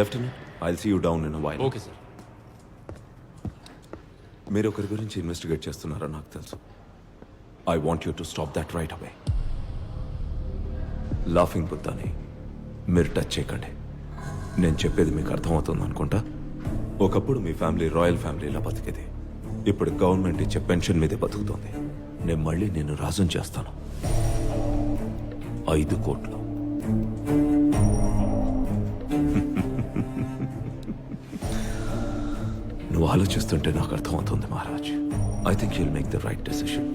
Lieutenant I see you down in while okay sir మీరు ఒకరి గురించి ఇన్వెస్టిగేట్ చేస్తున్నారని నాకు తెలుసు. I want you to stop that right away laughing బుద్ధాని మీరు టచ్ చేయకండి. నేను చెప్పేది మీకు అర్థమవుతుంది అనుకుంటా? ఒకప్పుడు మీ ఫ్యామిలీ రాయల్ ఫ్యామిలీలా బతికేది. ఇప్పుడు గవర్నమెంట్ ఇచ్చే పెన్షన్ మీదే బతుకుతోంది. నేను మళ్ళీ నేను రాజుని చేస్తాను. ఐదు కోట్లు. నువ్వు ఆలోచిస్తుంటే నాకు అర్థమవుతుంది Maharaj. I think you'll make the right decision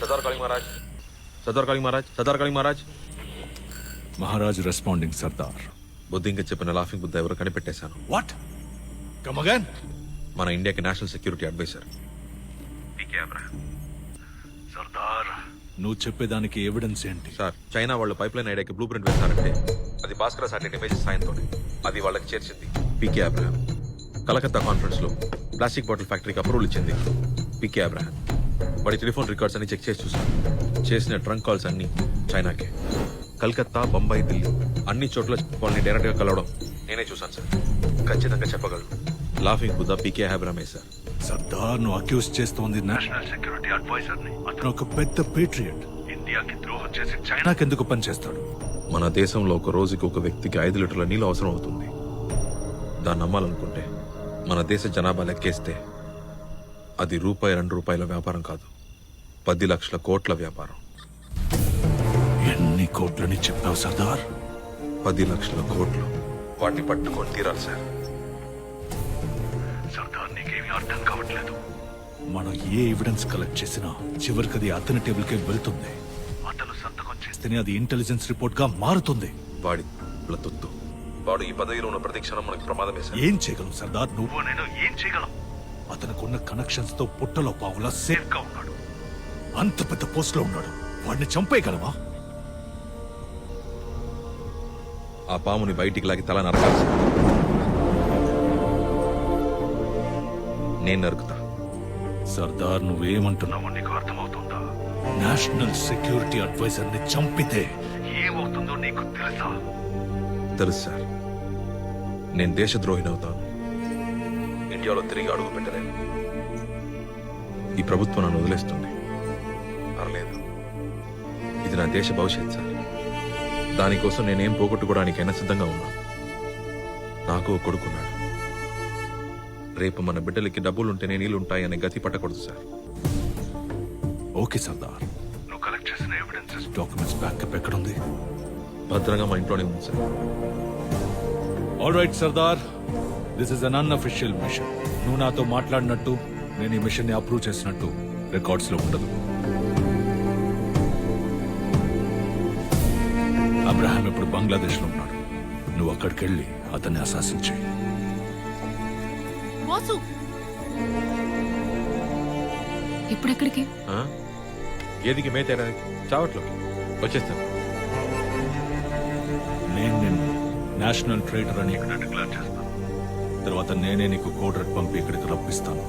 Sardar Kali Maharaj Sardar Kali Maharaj Sardar Kali Maharaj Maharaj responding Sardar బుద్ధింక చెప్పిన లాఫింగ్ బుద్ధ ఎవరు కనిపెట్టేశాను వాట్ కమ్ అగైన్ మన ఇండియాకి నేషనల్ సెక్యూరిటీ అడ్వైజర్ సర్దార్ నువ్వు చెప్పేదానికి ఎవిడెన్స్ ఏంటి? సార్ చైనా వాళ్ళు పైప్ లైన్ ఐడియాకి blueprint వేస్తారంటే అది భాస్కర సాటిలైట్ ఇమేజెస్ సాయంతోనే అది వాళ్ళకి చేర్చింది. పీకే అబ్రహాం కలకత్తా కాన్ఫరెన్స్లో ప్లాస్టిక్ బాటిల్ ఫ్యాక్టరీకి అప్రూవల్ ఇచ్చింది. పీకే అబ్రహాం వాడి టెలిఫోన్ రికార్డ్స్ అన్ని చెక్ చేసి చూసాను చేసిన ట్రంక్ కాల్స్ అన్ని చైనాకే కలకత్తా బొంబాయి ఢిల్లీ అన్ని చోట్ల వాళ్ళని డైరెక్ట్గా కలవడం నేనే చూసాను సార్ ఖచ్చితంగా చెప్పగలను. లాఫింగ్ బుద్ధ పీకే అబ్రహమే సార్ సర్దార్ నువ్వు అక్యూజ్ చేస్తోంది నేషనల్ సెక్యూరిటీ అడ్వైజర్ని అతను ఒక పెద్ద పేట్రియట్ ఇండియాకి ద్రోహం చేసి చైనాకి ఎందుకు పనిచేస్తాడు? మన దేశంలో ఒక రోజుకి ఒక వ్యక్తికి ఐదు లీటర్ల నీళ్ళు అవసరం అవుతుంది. దాన్ని నమ్మాలనుకుంటే మన దేశ జనాభా లెక్కేస్తే అది రూపాయి రెండు రూపాయల వ్యాపారం కాదు. పది లక్షల కోట్ల వ్యాపారం. ఎన్ని కోట్లని చెప్పావు సర్దార్? పది లక్షల కోట్లు. వాటిని పట్టుకొని తీరాలి సార్. అర్థం కావట్లేదు. మనం ఏ ఎవిడెన్స్ కలెక్ట్ చేసినా చివరికి అది అతని టేబుల్ కే వెళ్తుంది. అతను సంతకం చేస్తేనే అది ఇంటెలిజెన్స్ రిపోర్ట్గా మారుతుంది. వాడి తొత్తు వాడు ఈ పదవిలో ఉన్న ప్రతి క్షణం మనకి ప్రమాదమే సార్. ఏం చేయగలం సర్దార్? నువ్వు నేను ఏం చేయగలం? అతనుకున్న కనెక్షన్స్తో పుట్టలో పావులా సేఫ్గా ఉన్నాడు. అంత పెద్ద పోస్ట్లో ఉన్నాడు. వాడిని చంపేయగలవా? ఆ పాముని బయటికి లాగి తల నరకాలి నేను నరుకుతా. సర్దార్ నువ్వేమంటున్నావు నీకు అర్థమవుతుందా? నేషనల్ సెక్యూరిటీ అడ్వైజర్ని చంపితే ఏమవుతుందో నీకు తెలుసా? తెలుసు సార్. నేను దేశద్రోహిని అవుతాను ఇండియాలో తిరిగి అడుగు పెట్టలేను. ఈ ప్రభుత్వం నన్ను వదిలేస్తుంది. పర్లేదు. ఇది నా దేశ భవిష్యత్ సార్. దానికోసం నేనేం పోగొట్టుకోవడానికైనా సిద్ధంగా ఉన్నా నాకు కొడుకున్నాడు. రేపు మన బిడ్డలకి డబ్బులుంటేనే నీళ్ళుంటాయనే గతి పట్టకూడదు సార్. ఓకే సర్దార్. నువ్వు కలెక్ట్ చేసిన ఎవిడెన్సెస్ డాక్యుమెంట్స్ బ్యాకప్ ఎక్కడుంది? భద్రంగా మా ఇంట్లోనే ఉంది sir. All right Sardar. This is an unofficial mission నువ్వు నాతో మాట్లాడినట్టు నేను ఈ మిషన్ని అప్రూవ్ చేసినట్టు రికార్డ్స్లో ఉండదు. అబ్రహాం ఇప్పుడు బంగ్లాదేశ్లో ఉన్నాడు. నువ్వు అక్కడికి వెళ్ళి అతన్ని అశాసించి వాసు ఇప్పుడెక్కడికి? ఆ? ఏదికి మేతేయడానికి చావట్లోకి. వచ్చేస్తాను. నేను నిన్ను నేషనల్ ట్రేడర్ అని ఇక్కడ డిక్లేర్ చేస్తాను. తర్వాత నేనే నీకు కోడ్ రెడ్ పంపి ఇక్కడికి రప్పిస్తాను.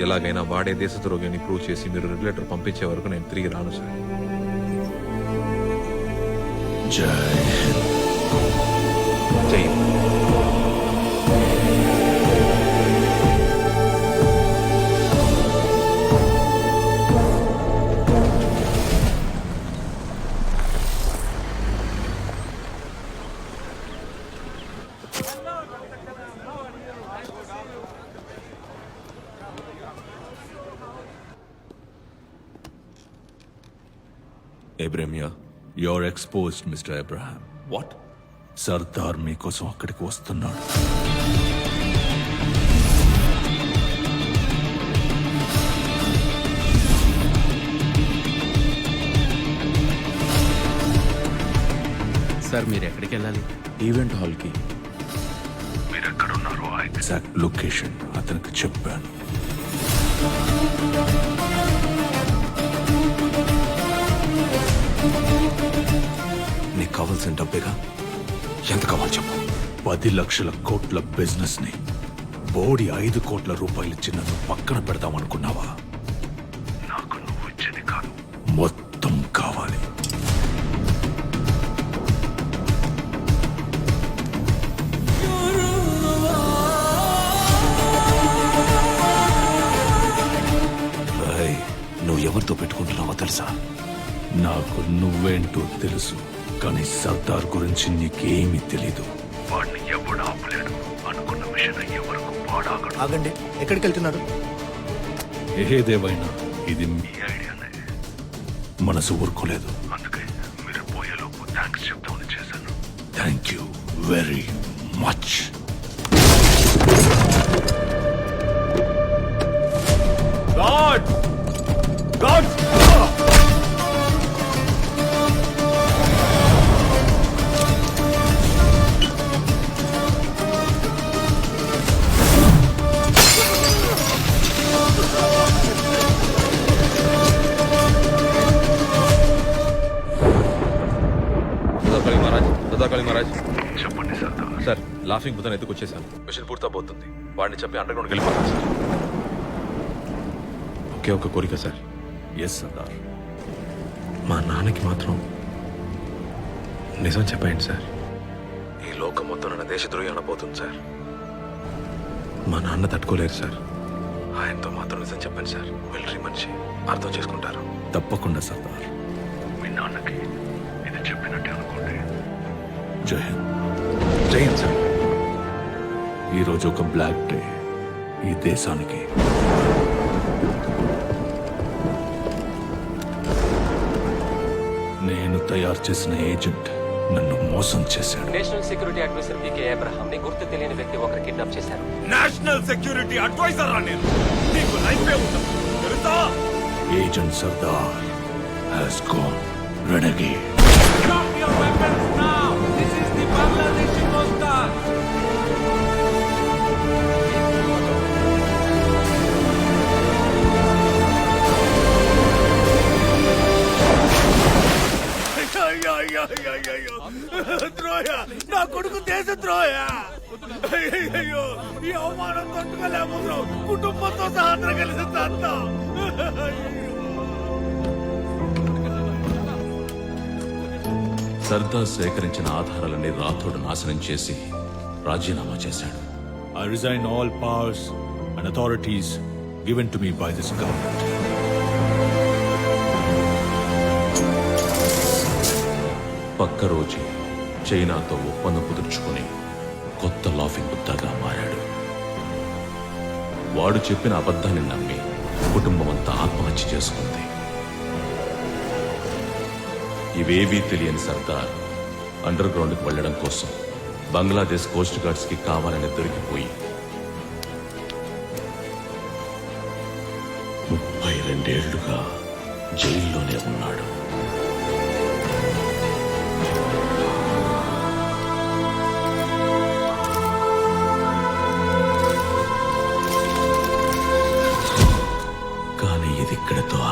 ఎలాగైనా వాడే దేశద్రోగిని ప్రూవ్ చేసి మీరు రెగ్యులేటర్ పంపించే వరకు నేను తిరిగి రాను సార్ జై జై ఏబ్రేమియా your exposed mister Abraham what Sardar మీకోసం అక్కడికి వస్తున్నాడు. సార్ మీరు ఎక్కడికి వెళ్ళాలి? ఈవెంట్ హాల్కి మీరు ఎక్కడున్నారో ఆ ఎగ్జాక్ట్ లొకేషన్ అతనికి చెప్పాను. కావాల్సిన డబ్బేగా? ఎంత కావాలి చెప్పు. పది లక్షల కోట్ల బిజినెస్ని బోడి ఐదు కోట్ల రూపాయలు చిన్నది పక్కన పెడదామనుకున్నావా? నాకు నువ్వు ఇచ్చేది కాదు. మొత్తం కావాలి. నువ్వు ఎవరితో పెట్టుకుంటున్నావో తెలుసా? నాకు నువ్వేంటో తెలుసు. కానీ సర్దార్ గురించి నీకేమీ తెలీదు. వాడిని ఎవడు ఆపలేడు? అనుకున్న మిషన్ అయ్యే వరకు వాడాగడు ఆగండి. ఎక్కడికి వెళ్తున్నారు? ఏదేవైనా ఇది మీ ఐడియానే. మనసు ఊరుకోలేదు. అందుకే మీరు పోయేలోపు థ్యాంక్స్ చెప్తామని చేశాను. Thank you very much god! God! Sir laughing బుద్ధని ఎత్తుకొచ్చేసాను మిషన్ పూర్తవబోతుంది వాడిని చెప్పి అండర్ గ్రౌండ్కి వెళ్ళిపోతాను సార్. ఒకే ఒక కోరిక సార్. ఎస్ సర్దార్ మా నాన్నకి మాత్రం నిజం చెప్పండి సార్. ఈ లోకం మొత్తం నన్ను దేశద్రోహి అనబోతుంది సార్. మా నాన్న తట్టుకోలేరు సార్. ఆయనతో మాత్రం నిజం చెప్పండి సార్. మిలిటరీ మనిషి అర్థం చేసుకుంటారు. తప్పకుండా సర్దార్ మీ నాన్నకి ఇది చెప్పినట్టే అనుకోండి. జై హింద్. జై హింద్ సార్. ఈరోజు ఒక బ్లాక్ డే ఈ దేశానికి. నేను తయారు చేసిన ఏజెంట్ నన్ను మోసం చేశాడు. National security advisor PK Abraham ని గుర్తు తెలియని వ్యక్తి ఒకరు కిడ్నాప్ చేశారు. నేషనల్ సెక్యూరిటీ అడ్వైజర్ రా నేను. నీకు లైఫ్ తెలుసా? Agent Sardar has gone renegade. అందరం కలిసి చేస్తాం. సర్దార్ సేకరించిన ఆధారాలన్నీ రాథోడ్ నాశనం చేసి రాజీనామా చేశాడు. I resign all powers and authorities given to me by this government. పక్క రోజే చైనాతో ఒప్పందం కుదుర్చుకుని కొత్త లాఫింగ్ బుద్ధగా మారాడు. వాడు చెప్పిన అబద్ధాన్ని నమ్మి కుటుంబం అంతా ఆత్మహత్య చేసుకుంది. ఇవేవీ తెలియని సర్దార్ అండర్ గ్రౌండ్కి వెళ్ళడం కోసం బంగ్లాదేశ్ కోస్ట్ గార్డ్స్కి కావాలని దొరికిపోయి ముప్పై రెండేళ్ళుగా జైల్లోనే ఉన్నాడు.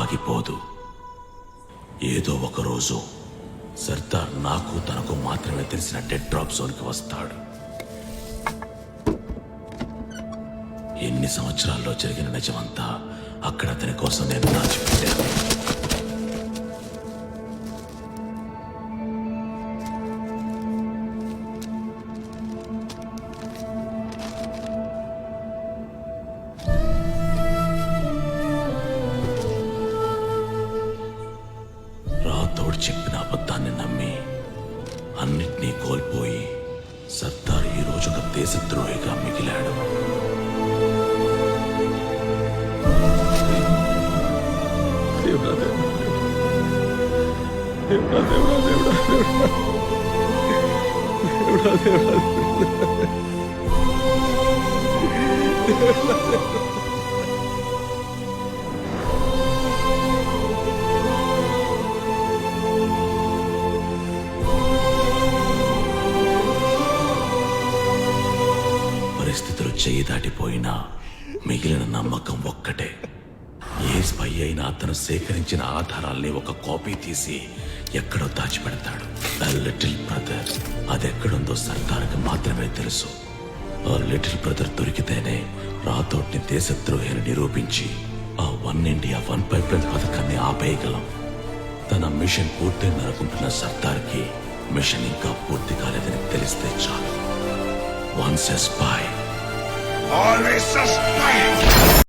ఆగిపోదు. ఏదో ఒక రోజు సర్దార్ నాకు తనకు మాత్రమే తెలిసిన డెడ్ డ్రాప్ జోన్కి వస్తాడు. ఎన్ని సంవత్సరాల్లో జరిగిన నిజమంతా అక్కడ అతని కోసం నేను దాచిపెట్టాను. రోజు ఒక దేశద్రోహిగా మిగిలాడు పరిస్థితులు చేయి దాటిపోయినా మిగిలిన నమ్మకం ఒక్కటే. ఏ స్పై అయినా అతను సేకరించిన ఆధారాల్ని ఒక కాపీ తీసి ఎక్కడో దాచిపెడతాడు. లిటిల్ బ్రదర్ అది ఎక్కడుందో సర్దార్కి మాత్రమే తెలుసు. ఆ లిటిల్ బ్రదర్ దొరికితేనే రాథోడ్ని దేశద్రోహిని నిరూపించి ఆ వన్ ఇండియా వన్ పైప్లైన్ పథకాన్ని ఆపేయగలం. తన మిషన్ పూర్తయింది అనుకుంటున్న సర్దార్కి మిషన్ ఇంకా పూర్తి కాలేదని తెలిస్తే చాలు. Once as boy spy always